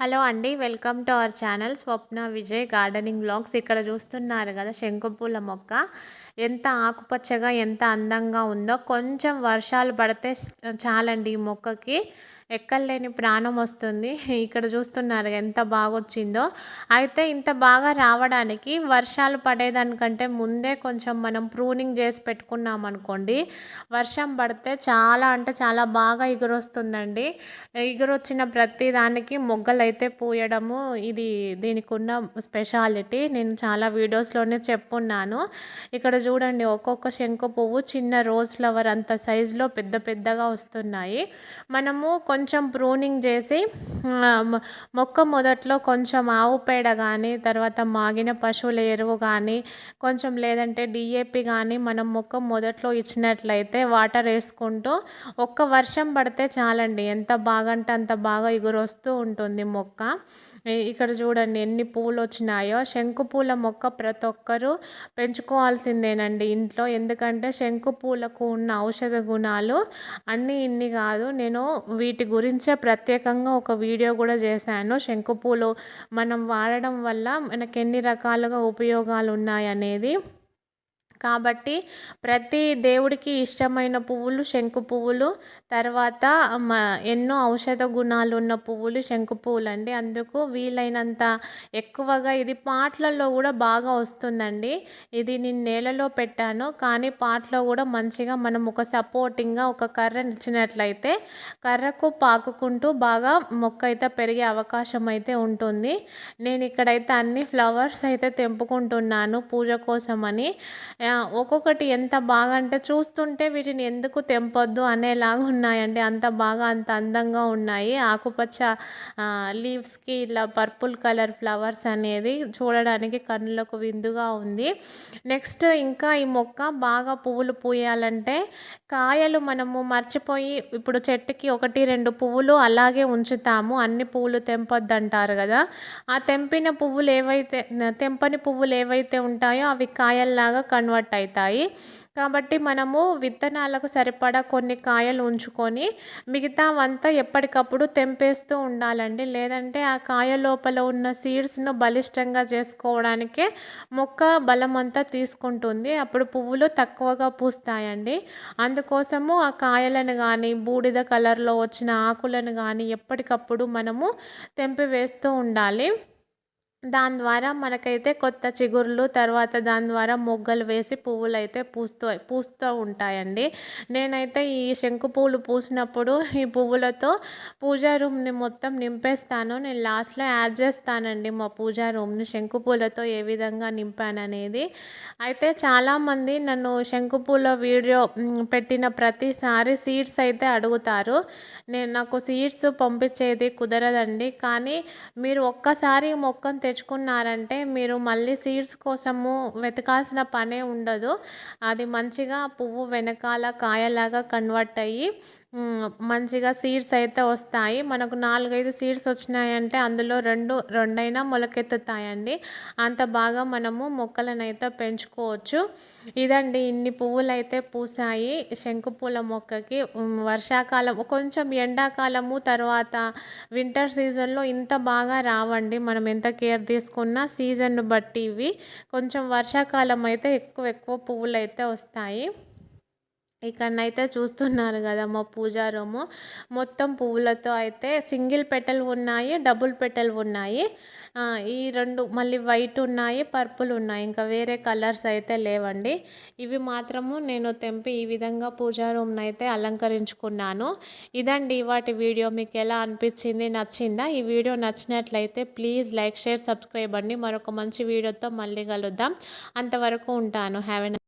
Hello అండి welcome to our channel Swapna Vijay gardening blogs ఇక్కడ చూస్తున్నారు కదా శంకుపూల మొక్క. ఎంత ఆకుపచ్చగా ఎంత అందంగా ఉందో కొంచెం వర్షాలు పడితే చాలండి ఈ మొక్కకి. ఎక్కలేని ప్రాణం వస్తుంది. ఇక్కడ చూస్తున్నారు ఎంత బాగా వచ్చిందో అయితే ఇంత బాగా రావడానికి వర్షాలు పడేదానికంటే ముందే కొంచెం మనం ప్రూనింగ్ చేసి పెట్టుకున్నాం అనుకోండి. వర్షం పడితే చాలా అంటే చాలా బాగా ఎగురొస్తుందండి. ఎగురొచ్చిన ప్రతి దానికి మొగ్గలు అయితే పూయడము ఇది దీనికి ఉన్న స్పెషాలిటీ. నేను చాలా వీడియోస్లోనే చెప్పున్నాను. ఇక్కడ చూడండి ఒక్కొక్క శంకు పువ్వు చిన్న రోజ్ ఫ్లవర్ అంత సైజులో పెద్ద పెద్దగా వస్తున్నాయి. మనము కొంచెం కొంచెం ప్రూనింగ్ చేసి మొక్క మొదట్లో కొంచెం ఆవు పేడ కానీ తర్వాత మాగిన పశువుల ఎరువు కానీ కొంచెం లేదంటే డిఏపి కానీ మనం మొక్క మొదట్లో ఇచ్చినట్లయితే వాటర్ వేసుకుంటూ ఒక్క వర్షం పడితే చాలండి. ఎంత బాగా అంటే అంత బాగా ఎగురొస్తూ ఉంటుంది మొక్క. ఇక్కడ చూడండి ఎన్ని పూలు వచ్చినాయో శంకు పూల మొక్క ప్రతి ఒక్కరూ పెంచుకోవాల్సిందేనండి ఇంట్లో. ఎందుకంటే శంకు పూలకు ఉన్న ఔషధ గుణాలు అన్నీ ఇన్ని కాదు. నేను వీటి గురించే ప్రత్యేకంగా ఒక వీడియో కూడా చేశాను. శంకుపూలు మనం వాడడం వల్ల మనకి ఎన్ని రకాలుగా ఉపయోగాలు ఉన్నాయనేది కాబట్టి ప్రతి దేవుడికి ఇష్టమైన పువ్వులు శంకు పువ్వులు తర్వాత ఎన్నో ఔషధ గుణాలు ఉన్న పువ్వులు శంకు పువ్వులు అండి అందుకు వీలైనంత ఎక్కువగా ఇది పాటలలో కూడా బాగా వస్తుందండి. ఇది నేను నేలలో పెట్టాను కానీ పాటలో కూడా మంచిగా మనం ఒక సపోర్టింగ్గా ఒక కర్ర నిలిచినట్లయితే కర్రకు పాకుకుంటూ బాగా మొక్క అయితే పెరిగే అవకాశం అయితే ఉంటుంది. నేను ఇక్కడైతే అన్ని ఫ్లవర్స్ అయితే తెంపుకుంటున్నాను పూజ కోసమని. ఒక్కొక్కటి ఎంత బాగా అంటే చూస్తుంటే వీటిని ఎందుకు తెంపొద్దు అనేలాగా ఉన్నాయండి. అంత బాగా అంత అందంగా ఉన్నాయి. ఆకుపచ్చ లీవ్స్కి ఇలా పర్పుల్ కలర్ ఫ్లవర్స్ అనేది చూడడానికి కన్నులకు విందుగా ఉంది. నెక్స్ట్ ఇంకా ఈ మొక్క బాగా పువ్వులు పూయాలంటే కాయలు మనము మర్చిపోయి ఇప్పుడు చెట్టుకి ఒకటి రెండు పువ్వులు అలాగే ఉంచుతాము. అన్ని పువ్వులు తెంపొద్దు అంటారు కదా. ఆ తెంపిన పువ్వులు ఏవైతే తెంపని పువ్వులు ఏవైతే ఉంటాయో అవి కాయల్లాగా కన్వర్ట్ కన్వర్ట్ అవుతాయి కాబట్టి మనము విత్తనాలకు సరిపడా కొన్ని కాయలు ఉంచుకొని మిగతావంతా ఎప్పటికప్పుడు తెంపేస్తూ ఉండాలండి. లేదంటే ఆ కాయ లోపల ఉన్న సీడ్స్ను బలిష్టంగా చేసుకోవడానికే మొక్క బలం అంతా తీసుకుంటుంది. అప్పుడు పువ్వులు తక్కువగా పూస్తాయండి. అందుకోసము ఆ కాయలను కానీ బూడిద కలర్లో వచ్చిన ఆకులను కానీ ఎప్పటికప్పుడు మనము తెంపివేస్తూ ఉండాలి. దాని ద్వారా మనకైతే కొత్త చిగుర్లు తర్వాత దాని ద్వారా మొగ్గలు వేసి పువ్వులు అయితే పూస్తూ పూస్తూ ఉంటాయండి. నేనైతే ఈ శంకు పువ్వులు పూసినప్పుడు ఈ పువ్వులతో పూజా రూమ్ని మొత్తం నింపేస్తాను. నేను లాస్ట్లో యాడ్ చేస్తానండి మా పూజా రూమ్ని. శంకు పూలతో ఏ విధంగా నింపాననేది. అయితే చాలామంది నన్ను శంకు పూల వీడియో పెట్టిన ప్రతిసారి సీడ్స్ అయితే అడుగుతారు. నేను నాకు సీడ్స్ పంపించేది కుదరదండి. కానీ మీరు ఒక్కసారి మొక్కను తెచ్చుకున్నారంటే మీరు మళ్ళీ సీడ్స్ కోసము వెతకాల్సిన పనే ఉండదు. అది మంచిగా పువ్వు వెనకాల కాయలాగా కన్వర్ట్ అయ్యి మంచిగా సీడ్స్ అయితే వస్తాయి. మనకు నాలుగైదు సీడ్స్ వచ్చినాయంటే అందులో రెండు రెండైనా మొలకెత్తుతాయండి. అంత బాగా మనము మొక్కలను అయితే పెంచుకోవచ్చు. ఇదండి ఇన్ని పువ్వులు అయితే పూసాయి. శంకు పూల మొక్కకి వర్షాకాలం కొంచెం ఎండాకాలము తర్వాత వింటర్ సీజన్లో ఇంత బాగా రావండి. మనం ఎంత కేర్ తీసుకున్నా సీజన్ బట్టి ఇవి. కొంచెం వర్షాకాలం అయితే ఎక్కువ ఎక్కువ పువ్వులు అయితే వస్తాయి. ఇక్కడనైతే చూస్తున్నారు కదా మా పూజా రూము. మొత్తం పువ్వులతో అయితే సింగిల్ పెటల్ ఉన్నాయి డబుల్ పెటల్ ఉన్నాయి. ఈ రెండు మళ్ళీ వైట్ ఉన్నాయి పర్పుల్ ఉన్నాయి. ఇంకా వేరే కలర్స్ అయితే లేవండి. ఇవి మాత్రము నేను తెంపి ఈ విధంగా పూజా రూమ్ని అయితే అలంకరించుకున్నాను. ఇదండి వాటి వీడియో. మీకు ఎలా అనిపించింది నచ్చిందా? ఈ వీడియో నచ్చినట్లయితే ప్లీజ్ లైక్ షేర్ సబ్స్క్రైబ్ అండి. మరొక మంచి వీడియోతో మళ్ళీ కలుద్దాం. అంతవరకు ఉంటాను. Have an